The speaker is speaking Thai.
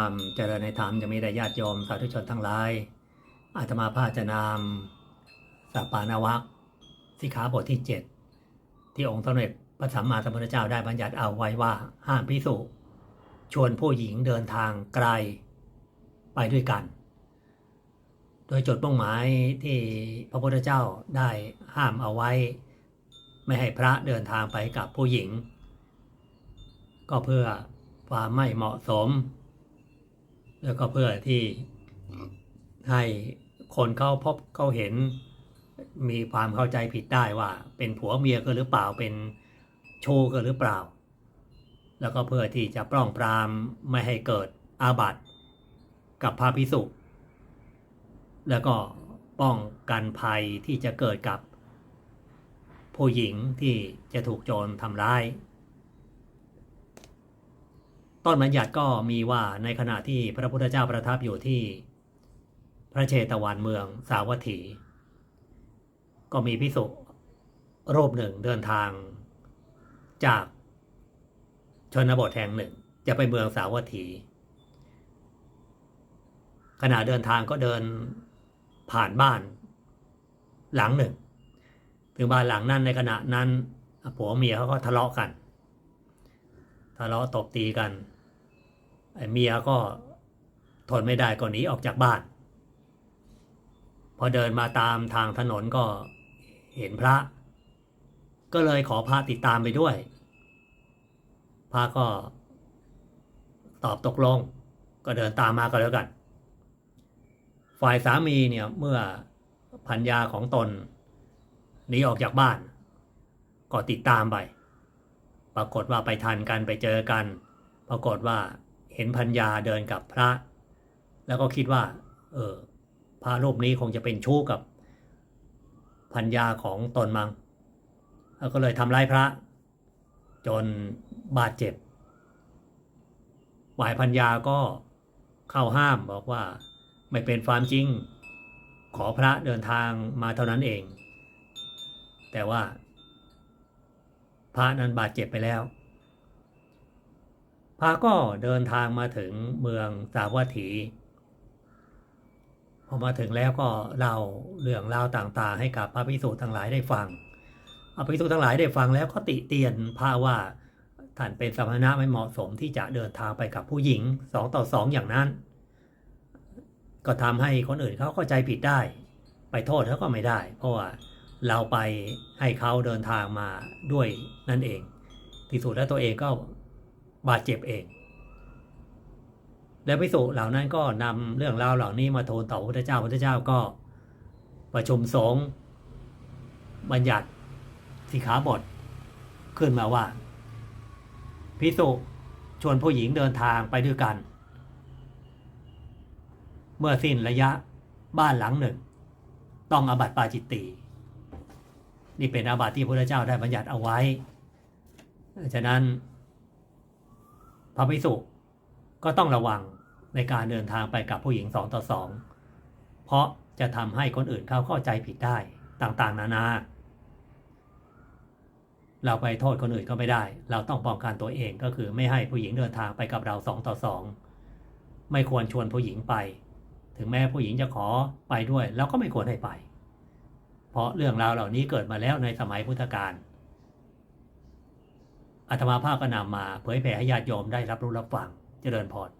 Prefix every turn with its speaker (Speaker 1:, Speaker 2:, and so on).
Speaker 1: ธรรมเจริญในธรรมจะมีแต่ญาติโยมสาธุชนทั้งหลายอาตมาภาจะนำสัปปานวัคสิกขาบทที่ 7 ที่องค์สมเด็จพระสัมมาสัมพุทธเจ้าได้บัญญัติเอาไว้ว่าห้ามพิสุชวนผู้หญิงเดินทางไกลไปด้วยกัน โดยจุดมุ่งหมายที่พระพุทธเจ้าได้ห้ามเอาไว้ ไม่ให้พระเดินทางไปกับผู้หญิง ก็เพื่อความไม่เหมาะสม แล้วก็เพื่อที่ให้คนเขาพบเขาเห็นมีความเข้าใจผิดได้ว่า เป็นผัวเมียกันหรือเปล่าเป็นโชกันหรือเปล่า แล้วก็เพื่อที่จะปล้องปรามไม่ให้เกิดอาบัติกับพระพิสุแล้วก็ป้องกันภัยที่จะเกิดกับผู้หญิงที่จะถูกโจรทำร้าย ต้นบัญญัติก็มีว่าในขณะที่พระพุทธเจ้าประทับอยู่ที่ พระเชตวันเมืองสาวัตถี ก็มีพิสุรูปหนึ่งเดินทาง จากชนบทแห่งหนึ่ง จะไปเมืองสาวัตถี ขณะเดินทางก็เดินผ่านบ้าน หลังหนึ่ง ถึงบ้านหลังนั้นในขณะนั้นผัวเมียเขาก็ทะเลาะกันทะเลาะตบตีกัน เมียก็ทนไม่ได้ก็หนีออกจากบ้าน พอเดินมาตามทางถนนก็เห็นพระ ก็เลยขอพระติดตามไปด้วย พระก็ตอบตกลง ก็เดินตามมาก็แล้วกัน ฝ่ายสามีเนี่ยเมื่อพัญญาของตนหนีออกจากบ้าน ก็ติดตามไป ปรากฏว่าไปทันกันไปเจอกัน ปรากฏว่า เห็นพัญญาเดินกับพระ แล้วก็คิดว่า เออพระรูปนี้คงจะเป็นชู้กับพัญญาของตนมังแล้วก็เลยทำร้ายพระ จนบาดเจ็บฝ่ายพัญญาก็เข้าห้ามบอกว่าไม่เป็นความจริง ขอพระเดินทางมาเท่านั้นเอง แต่ว่า พระนั้นบาดเจ็บไปแล้ว พระก็เดินทางมาถึงเมืองสาวัตถี พอมาถึงแล้วก็เล่าเรื่องราวต่างๆ ให้กับพระภิกษุทั้งหลายได้ฟังพระภิกษุทั้งหลายได้ฟังแล้วก็ติเตียนพระว่าท่านเป็นสมณะไม่เหมาะสมที่จะเดินทางไปกับผู้หญิงสองต่อสองอย่างนั้น ก็ทำให้คนอื่นเขาเข้าใจผิดได้ ไปโทษเขาก็ไม่ได้ เพราะว่าเราไปให้เขาเดินทางมาด้วยนั่นเอง ที่สุดแล้วตัวเองก็ บาดเจ็บเอง แล้วพิสุเหล่านั้นก็นำเรื่องราวเหล่านี้มาทูลต่อพระพุทธเจ้าพระพุทธเจ้าก็ประชุมสงฆ์บัญญัติสิกขาบทขึ้นมาว่าพิสุชวนผู้หญิงเดินทางไปด้วยกัน เมื่อสิ้นระยะบ้านหลังหนึ่ง ต้องอาบัติปาจิตตีนี่เป็นอาบัติที่พระเจ้าได้บัญญัติเอาไว้ ฉะนั้น พระภิกษุก็ต้องระวังในการเดินทางไปกับผู้หญิงสองต่อสองเพราะจะทำให้คนอื่นเขาเข้าใจผิดได้ต่างๆ นานา เราไปโทษคนอื่นก็ไม่ได้ เราต้องป้องกันตัวเองก็คือไม่ให้ผู้หญิงเดินทางไปกับเราสองต่อสองไม่ควรชวนผู้หญิงไป ถึงแม้ผู้หญิงจะขอไปด้วยเราก็ไม่ควรให้ไป เพราะเรื่องราวเหล่านี้เกิดมาแล้วในสมัยพุทธกาล อาตมาภาพก็นำมาเผยแผ่ให้ญาติโยมได้รับรู้รับฟัง เจริญพร